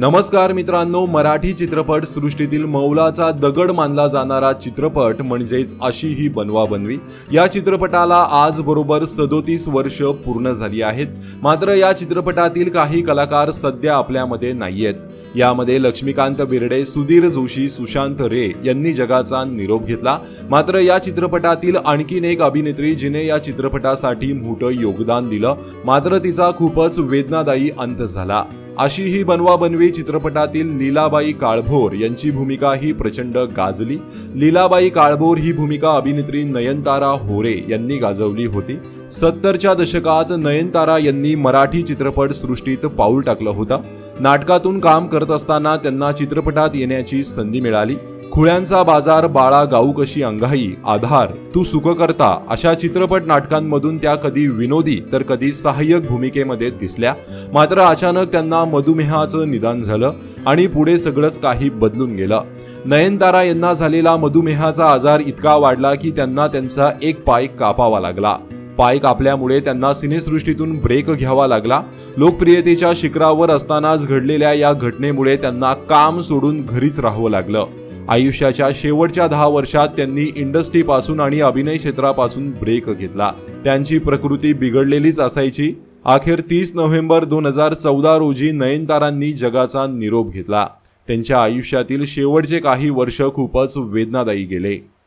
नमस्कार मित्रांनो मराठी चित्रपट सृष्टीतील मौलाचा दगड मानला जाणारा चित्रपट म्हणजेच अशी ही बनवा बनवी. या चित्रपटाला आज बरोबर सदोतीस वर्ष पूर्ण झाली आहेत. मात्र या चित्रपटातील काही कलाकार सध्या आपल्यामध्ये नाहीयेत. यामध्ये लक्ष्मीकांत बिर्डे सुधीर जोशी सुशांत रे यांनी जगाचा निरोप घेतला. मात्र या चित्रपटातील आणखीन एक अभिनेत्री जिने या चित्रपटासाठी मोठं योगदान दिलं. मात्र तिचा खूपच वेदनादायी अंत झाला. अशी ही बनवा बनवी चित्रपटातील लीलाबाई काळभोर यांची भूमिका ही प्रचंड गाजली. लीलाबाई काळभोर ही भूमिका अभिनेत्री नयनतारा होरे यांनी गाजवली होती. सत्तरच्या दशकात नयनतारा यांनी मराठी चित्रपट सृष्टीत पाऊल टाकलं होतं. नाटकातून काम करत असताना त्यांना चित्रपटात येण्याची संधी मिळाली. खुळ्यांचा बाजार बाळा गाऊ कशी अंगाई आधार तू सुखकर्ता अशा चित्रपट नाटकांमधून त्या कधी विनोदी तर कधी सहाय्यक भूमिकेमध्ये दिसल्या. मात्र अचानक त्यांना मधुमेहाचं निदान झालं आणि पुढे सगळंच काही बदलून गेलं. नयनतारा यांना झालेला मधुमेहाचा आजार इतका वाढला की त्यांना त्यांचा एक पाय कापावा लागला. पाय कापल्यामुळे त्यांना सिनेसृष्टीतून ब्रेक घ्यावा लागला. लोकप्रियतेच्या शिखरावर असतानाच घडलेल्या या घटनेमुळे त्यांना काम सोडून घरीच राहावं लागलं. आयुष्याच्या शेवटच्या दहा वर्षात त्यांनी इंडस्ट्रीपासून आणि अभिनय क्षेत्रापासून ब्रेक घेतला. त्यांची प्रकृती बिघडलेलीच असायची. अखेर तीस नोव्हेंबर दोन हजार चौदा रोजी नयनतारांनी जगाचा निरोप घेतला. त्यांच्या आयुष्यातील शेवटचे काही वर्ष खूपच वेदनादायी गेले.